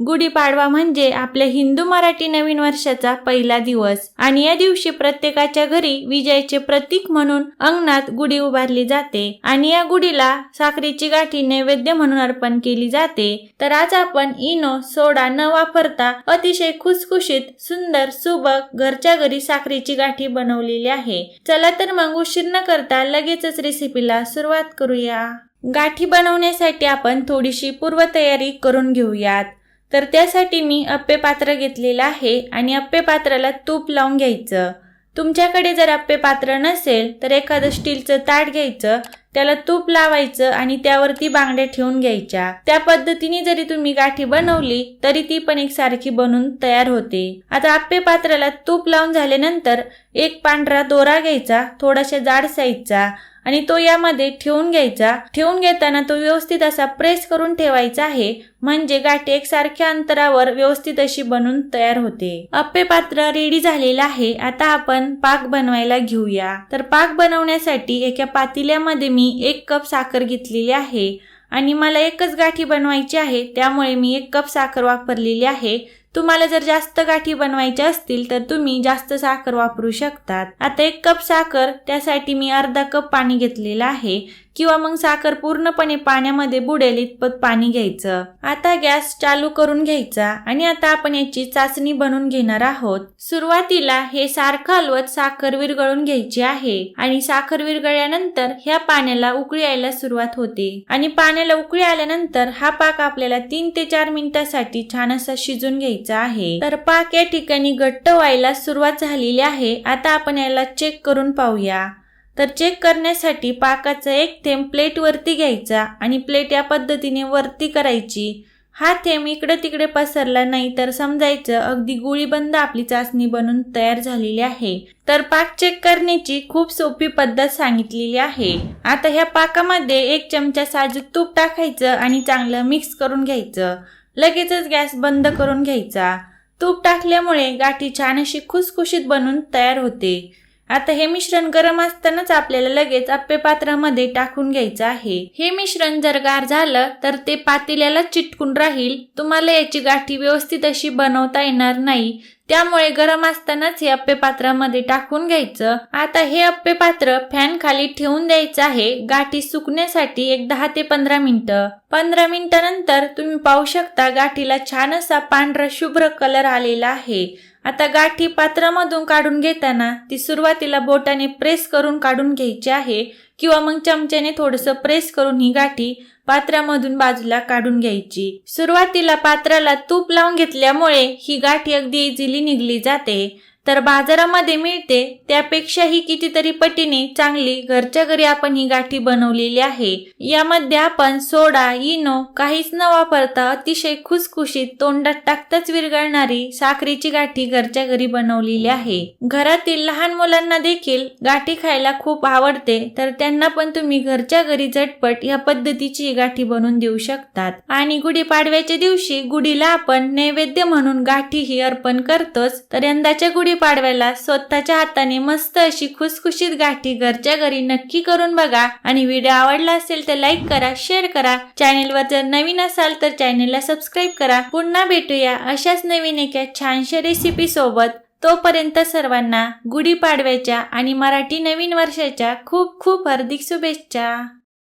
गुढीपाडवा म्हणजे आपल्या हिंदू मराठी नवीन वर्षाचा पहिला दिवस. आणि या दिवशी प्रत्येकाच्या घरी विजयाचे प्रतीक म्हणून अंगणात गुढी उभारली जाते. आणि या गुढीला साखरेची गाठी नैवेद्य म्हणून अर्पण केली जाते. तर आज आपण इनो सोडा न वापरता अतिशय खुसखुशीत सुंदर सुबक घरच्या घरी साखरेची गाठी बनवलेली आहे. चला तर मग उशीर न करता लगेचच रेसिपीला सुरुवात करूया. गाठी बनवण्यासाठी आपण थोडीशी पूर्वतयारी करून घेऊयात. तर त्यासाठी मी अप्पे पात्र घेतलेलं आहे आणि अप्पे पात्राला तूप लावून घ्यायचं. तुमच्याकडे जर अप्पे पात्र नसेल तर एखादं स्टीलचं ताट घ्यायचं त्याला तूप लावायचं आणि त्यावरती बांगड्या ठेवून घ्यायच्या. त्या पद्धतीने जरी तुम्ही गाठी बनवली तरी ती पण एक सारखी बनून तयार होते. आता आप्पे पात्राला तूप लावून झाल्यानंतर एक पांढरा दोरा घ्यायचा थोडाशा जाड साईजचा. आणि तो यामध्ये ठेवून घ्यायचा. ठेवून घेताना तो व्यवस्थित असा प्रेस करून ठेवायचा आहे. म्हणजे गाठी एकसारख्या अंतरावर व्यवस्थित अशी बनून तयार होते. अप्पे पात्र रेडी झालेलं आहे. आता आपण पाक बनवायला घेऊया. तर पाक बनवण्यासाठी एका पातेल्यामध्ये मी एक कप साखर घेतलेली आहे. आणि मला एकच गाठी बनवायची आहे. त्यामुळे मी एक कप साखर वापरलेली आहे. तुम्हाला जर जास्त गाठी बनवायच्या असतील तर तुम्ही जास्त साखर वापरू शकतात. आता एक कप साखर त्यासाठी मी अर्धा कप पाणी घेतलेलं आहे किंवा मग साखर पूर्णपणे पाण्यामध्ये बुडेल इतपत पाणी घ्यायचं. आता गॅस चालू करून घ्यायचा आणि आता आपण याची चाचणी बनवून घेणार आहोत. सुरुवातीला हे सारखं हलवत साखर विरघळून घ्यायची आहे आणि साखर विरघळल्यानंतर ह्या पाण्याला उकळी यायला सुरुवात होते. आणि पाण्याला उकळी आल्यानंतर हा पाक आपल्याला तीन ते चार मिनिटासाठी छान असा शिजून घ्यायचा. आहे. तर पाक या ठिकाणी घट्ट व्हायला सुरुवात झालेली आहे. आता आपण याला चेक करून पाहूया. तर चेक करण्यासाठी पाकाचा एक थेंब प्लेट वरती घ्यायचा आणि प्लेट या पद्धतीने वरती करायची. हा थेंब इकडे तिकडे पसरला नाही तर समजायचं अगदी गुळीबंद आपली चाचणी बनून तयार झालेली आहे. तर पाक चेक करण्याची खूप सोपी पद्धत सांगितलेली आहे. आता ह्या पाकामध्ये एक चमचा साजूक तूप टाकायचं आणि चांगलं मिक्स करून घ्यायचं. लगेचच गॅस बंद करून घ्यायचा. तूप टाकल्यामुळे गाठी छान अशी खुसखुशीत बनून तयार होते. आता हे मिश्रण गरम असतानाच आपल्याला लगेच अप्पे पात्रामध्ये टाकून घ्यायचं आहे. हे मिश्रण जर गार झालं तर ते पातेल्याला चिटकून राहील. तुम्हाला याची गाठी व्यवस्थित अशी बनवता येणार नाही. त्यामुळे गरम असतानाच हे अप्पे पात्रामध्ये टाकून घ्यायचं. आता हे अप्पे पात्र फॅन खाली ठेवून द्यायचं आहे. गाठी सुकण्यासाठी एक दहा ते पंधरा मिनिटं. पंधरा मिनिटानंतर तुम्ही पाहू शकता गाठीला छान असा पांढरा शुभ्र कलर आलेला आहे. आता गाठी पात्रामधून काढून घेताना ती सुरुवातीला बोटाने प्रेस करून काढून घ्यायची आहे किंवा मग चमच्याने थोडंसं प्रेस करून ही गाठी पात्रामधून बाजूला काढून घ्यायची. सुरुवातीला पात्राला तूप लावून घेतल्यामुळे ही गाठी अगदी इझिली निघली जाते. तर बाजारामध्ये मिळते. त्यापेक्षाही कितीतरी पटीने चांगली घरच्या घरी आपण ही गाठी बनवलेली आहे. यामध्ये आपण सोडा इनो काहीच न वापरता अतिशय खुसखुशीत तोंडात टाकताच विरघळणारी साखरेची गाठी घरच्या घरी बनवलेली आहे. घरातील लहान मुलांना देखील गाठी खायला खूप आवडते. तर त्यांना पण तुम्ही घरच्या घरी झटपट या पद्धतीची गाठी बनवून देऊ शकतात. आणि गुढीपाडव्याच्या दिवशी गुढीला आपण नैवेद्य म्हणून गाठी ही अर्पण करतोच. तर यंदाच्या गुढी पाडव्याला स्वतःच्या हाताने मस्त अशी खुसखुशीत गाठी घरच्या घरी नक्की करून बघा. आणि व्हिडिओ आवडला असेल तर लाईक करा शेअर करा. चॅनेलवर जर नवीन असाल तर चॅनेलला सबस्क्राईब करा. पुन्हा भेटूया अशाच नवीन एका छानशा रेसिपी सोबत. तोपर्यंत सर्वांना गुढीपाडव्याच्या आणि मराठी नवीन वर्षाच्या खूप खूप हार्दिक शुभेच्छा.